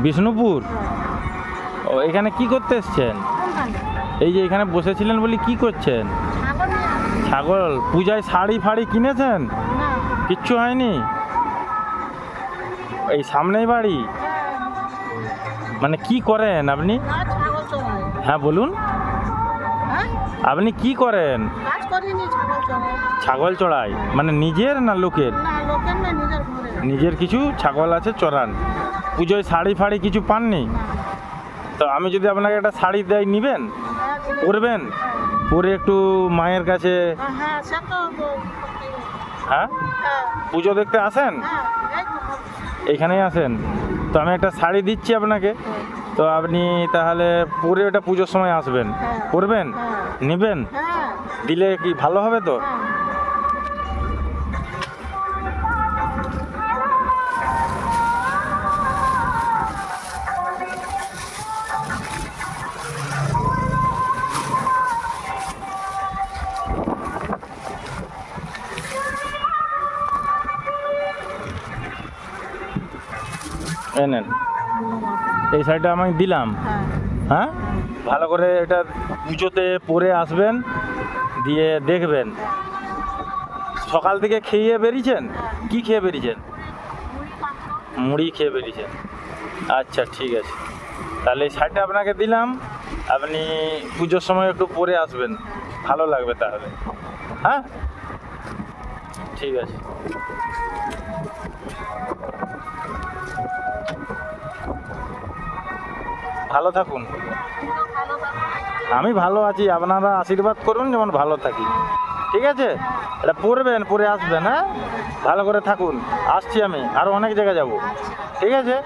বিষ্ণুপুর? ও এখানে কি করতে এসছেন? এই যে এখানে বসেছিলেন বলি কি করছেন? ছাগল। পূজায় শাড়ি ফাড়ি কিনেছেন? কিচ্ছু হয়নি? এই সামনেই বাড়ি? মানে কি করেন আপনি। হ্যাঁ বলুন। হ্যাঁ? আপনি কি করেন? ছাগল চড়াই। মানে নিজের না লোকের। নিজের কিছু ছাগল আছে চড়ান। পুজোয় শাড়ি ফাড়ি কিছু পাননি? তো আমি যদি আপনাকে একটা শাড়ি দেয় নিবেন? হ্যাঁ, পরবেন। পরে একটু মায়ের কাছে হ্যাঁ, হ্যাঁ। হ্যাঁ? পুজো দেখতে আসেন। এইখানেই আসেন। তো আমি একটা শাড়ি দিচ্ছি আপনাকে। তো আপনি তাহলে পরে ওটা পুজোর সময় আসবেন। করবেন। নেবেন? দিলে কি ভালো হবে তো? এই নেন। এই শাড়িটা আমি দিলাম। হ্যাঁ? ভালো করে এটা পুজোতে পরে আসবেন, দিয়ে দেখবেন। সকাল থেকে খেয়ে বেরিয়েছেন? কি খেয়ে বেরিয়েছেন? মুড়ি খেয়ে বেরিয়েছেন। আচ্ছা ঠিক আছে। তাহলে এই শাড়িটা আপনাকে দিলাম। আপনি পুজোর সময় একটু পরে আসবেন। ভালো লাগবে তাহলে। হ্যাঁ? ঠিক আছে। ভালো থাকুন। আমি ভালো আছি, আপনারা আশীর্বাদ করুন, যেমন ভালো থাকি। ঠিক আছে? এটা পড়বেন পরে আসবেন হ্যাঁ? ভালো করে থাকুন। আসছি আমি আরও অনেক জায়গায় যাব। ঠিক আছে?